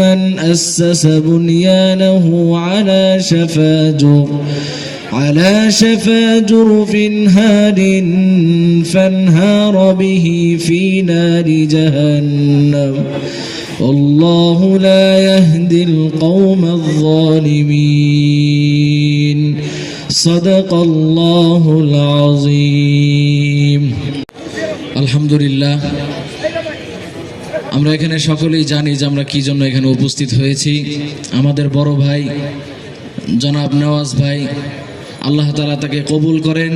من أسس بنيانه على شفا جر على شفا جرف هار فانهار به في نار جهنم. والله لا يهدي القوم الظالمين. صدق الله العظيم. الحمد لله. আমরা এখানে সকলেই জানি যে আমরা কি জন্য এখানে উপস্থিত হয়েছি। আমাদের বড় ভাই, জনাব নওয়াজ ভাই, আল্লাহ তালা তাকে কবুল করেন।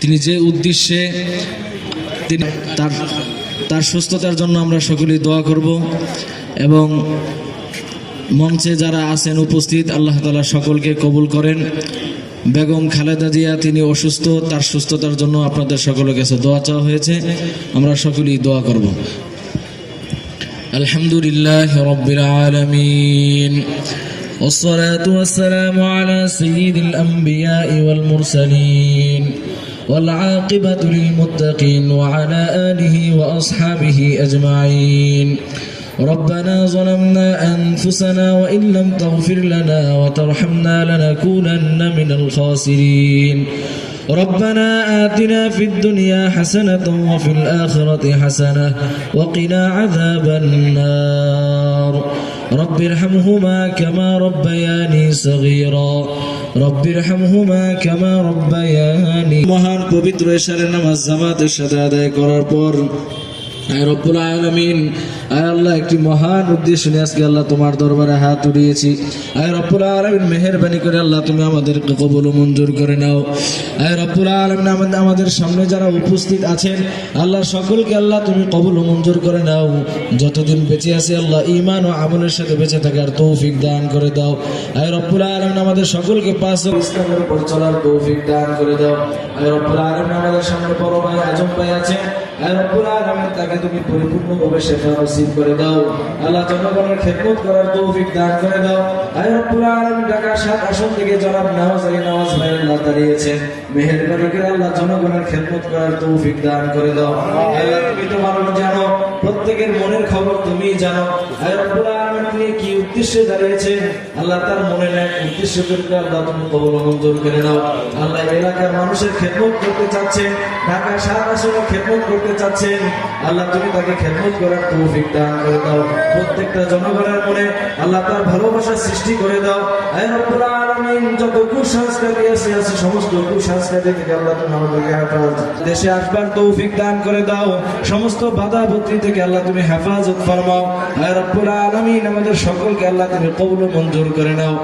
তিনি যে উদ্দেশ্যে তিনি তার তার সুস্থতার জন্য আমরা সকলেই দোয়া করব এবং মঞ্চে যারা আছেন উপস্থিত, আল্লাহ তালা সকলকে কবুল করেন। বেগম খালেদা জিয়া, তিনি অসুস্থ, তার সুস্থতার জন্য আপনাদের সকলের কাছে দোয়া চাওয়া হয়েছে। আমরা সকলেই দোয়া করব। الحمد لله رب العالمين والصلاة والسلام على سيد الأنبياء والمرسلين والعاقبة للمتقين وعلى آله وأصحابه أجمعين ربنا ظلمنا أنفسنا وإن لم تغفر لنا وترحمنا لنكونن من الخاسرين ربنا آتنا في الدنيا حسنة وفي الآخرة حسنة وقنا عذاب النار رب ارحمهما كما ربياني صغيرا رب ارحمهما كما ربياني মহান পবিত্র এশারের নামাজ জামাতের সাথে আদায় করার পর আয় রব্বুল আলমিন, আয় আল্লাহ, একটি মহান উদ্দেশ্য নিয়ে আজকে আল্লাহ তোমার দরবারে হাত উঠিয়েছি আয় রব্বুল আলমিন, মেহরবানি করে আল্লাহ তুমি আমাদেরকে কবল মঞ্জুর করে নাও। আয় রব্বুল আলমিন, আমাদের সামনে যারা উপস্থিত আছেন, আল্লাহ সকলকে আল্লাহ তুমি কবল মঞ্জুর করে নাও। যতদিন বেঁচে আছে, আল্লাহ ইমান ও আমলের সাথে বেঁচে থাকার তৌফিক দান করে দাও। আয় রব্বুল আলমিন, আমাদের সকলকে পাঁচ ইসলামের উপর চলার তৌফিক দান করে দাও। আয় রব্বুল আলমিন, আমাদের সামনে বড় ভাই, আজম ভাই আছেন। আয় রব্বুল আলামিন, তাকে তুমি পরিপূর্ণভাবে শেখা নসিব করে দাও। আল্লাহ জনগণের খেদমত করার তৌফিক দান করে দাও। আয় রব্বুল আলামিন ঢাকা সাত আসন থেকে জনাব আলী ভাই আল্লাহ দাঁড়িয়েছেন করে আল্লাহ জনগণের খেদমত করার তৌফিক দান করে দাও। আল্লাহ তুমি তো ভালো জানো, প্রত্যেকের মনের খবর তুমি জানো। আয় রব্বুল করে দাও। প্রত্যেকটা জনগণের মনে আল্লাহ তার ভালোবাসা সৃষ্টি করে দাও। যত কুসংস্কার সমস্ত কুসংস্কার থেকে আল্লাহ তুমি আমাদেরকে দেশে আসবার তৌফিক দান করে দাও। সমস্ত বাধা থেকে আল্লাহ তুমি হেফাজত ফরমাও। রব্বুল আলামিন আমাদের সকলকে আল্লাহ তুমি কবুল মঞ্জুর করে নাও।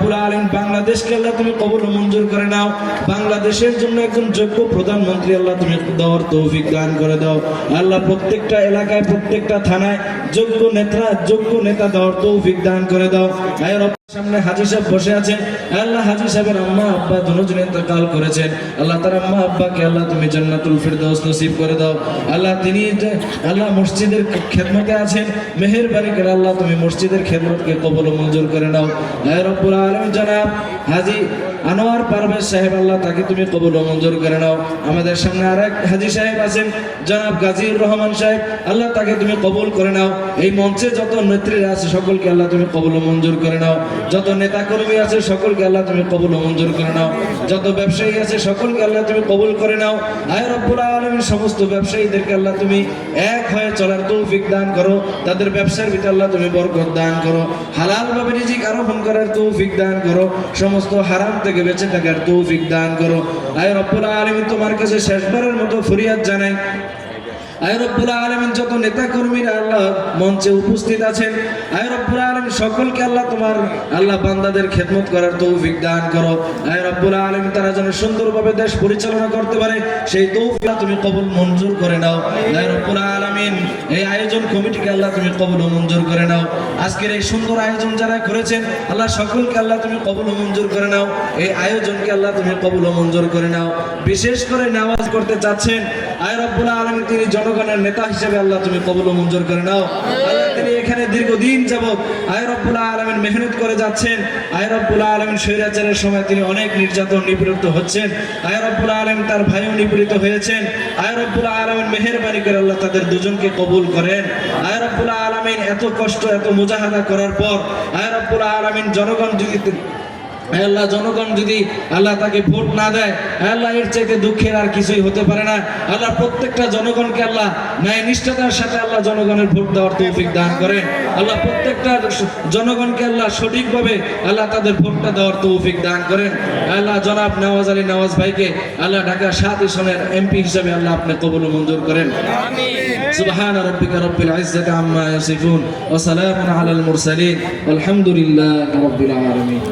পুরা আলামিন, বাংলাদেশকে আল্লাহ তুমি কবুল মঞ্জুর করে নাও। বাংলাদেশের জন্য একজন যোগ্য প্রধানমন্ত্রী আল্লাহ তুমি দেওয়ার তৌফিক দান করে দাও। আল্লাহ প্রত্যেকটা এলাকায়, প্রত্যেকটা থানায় যোগ্য নেতা যোগ্য নেতা দেওয়ার তৌফিক দান করে দাও। সামনে হাজি সাহেব বসে আছেন। আল্লাহ হাজি সাহেবের আম্মা, আব্বা দুজন ইন্তেকাল করেছেন। আল্লাহ তার আম্মা, আব্বাকে আল্লাহ তুমি জান্নাতুল ফিরদৌস নসিব করে দাও। আল্লাহ তিনি আল্লাহ মসজিদের খেদমতে আছেন, মেহেরবানি করে আল্লাহ তুমি মসজিদের খেদমতকে কবল মঞ্জুর করে নাও। রব্বুল আলামিন জানাব হাজি আনোয়ার পারভেজ সাহেব, আল্লাহ তাকে তুমি কবুল মঞ্জুর করে নাও। আমাদের সামনে আরেক হাজি সাহেব আছেন, জনাব গাজীর রহমান সাহেব, আল্লাহ তাকে তুমি কবুল করে নাও। এই মঞ্চে যত নেত্রীরা আছে, সকলকে আল্লাহ তুমি কবুল মঞ্জুর করে নাও। যত নেতা কর্মী আছে, সকলকে আল্লাহ তুমি কবুল মঞ্জুর করে নাও। যত ব্যবসায়ী আছে, সকলকে আল্লাহ তুমি কবুল করে নাও। আয় আলমীর সমস্ত ব্যবসায়ীদেরকে আল্লাহ তুমি এক হয়ে চলার তৌফিক দান করো। তাদের ব্যবসার ভিতরে আল্লাহ তুমি বরকত দান করো। হালাল ভাবে রিজিক আরোপণ করার তৌফিক দান করো। সমস্ত হারাম থেকে বেঁচে থাকার তৌফিক দান করো। আয় রব্বুল আলমী তোমার কাছে শেষবারের মতো ফরিয়াদ জানাই। আয় রব্বুল আলমিন, যত নেতা কর্মীরা আল্লাহ মঞ্চে উপস্থিত আছেন, আয় রব্বুল আলমিন, সকলকে আল্লাহ তোমার, আল্লাহ বান্দাদের খেদমত করার তৌফিক দান করো। আয় রব্বুল আলমিন, তারা যেন সুন্দরভাবে দেশ পরিচালনা করতে পারে, সেই তৌফিক তুমি কবুল মঞ্জুর করে নাও। আয় রব্বুল আলমিন, এই আয়োজন কমিটিকে আল্লাহ তুমি কবুল মঞ্জুর করে নাও। আজকের এই সুন্দর আয়োজন যারা করেছেন, আল্লাহ সকলকে আল্লাহ তুমি কবুল মঞ্জুর করে নাও। এই আয়োজনকে আল্লাহ তুমি কবুল মঞ্জুর করে নাও। বিশেষ করে নামাজ করতে চাচ্ছেন আয় রব্বুল আলমিন, তিনি জনগণের নেতা হিসেবে আল্লাহ তুমি কবুল মঞ্জুর করে নাও। আল্লাহ তিনি এখানে দীর্ঘদিন যাবত আয় রব্বুল আলমিন মেহনত করে যাচ্ছেন। আয় রব্বুল আলমিন স্বৈরাচারের সময় তিনি অনেক নির্যাতন নিপীড়িত হচ্ছেন। আয় রব্বুল আলমিন তার ভাইও নিপীড়িত হয়েছেন। আয় রব্বুল আলমিন মেহেরবানি করে আল্লাহ তাদের দুজনকে কবুল করেন। আয় রব্বুল আলমিন এত কষ্ট, এত মুজাহাদা করার পর আয় রব্বুল আলামিন জনগণ যদি আল্লাহ জনগণ যদি আল্লাহ তাকে ভোট না দেয় আল্লাহ এর চাইতে দুঃখের আর কিছুই হতে পারে না। আল্লাহ প্রত্যেকটা জনগণকে আল্লাহ ন্যায় নিষ্ঠতার সাথে আল্লাহ জনগণের ভোট দেওয়ার তৌফিক দান করেন। আল্লাহ প্রত্যেকটা জনগণকে আল্লাহ সঠিকভাবে আল্লাহ তাদের ভোটটা দেওয়ার তৌফিক দান করেন। আল্লাহ জনাব নওয়াজ আলী নওয়াজ ভাইকে আল্লাহ ঢাকা সাত ইসনের এমপি হিসেবে আল্লাহ আপনি কবুল মঞ্জুর করেন। سبحان ربك رب العزة عما يصفون وسلام على المرسلين والحمد لله رب العالمين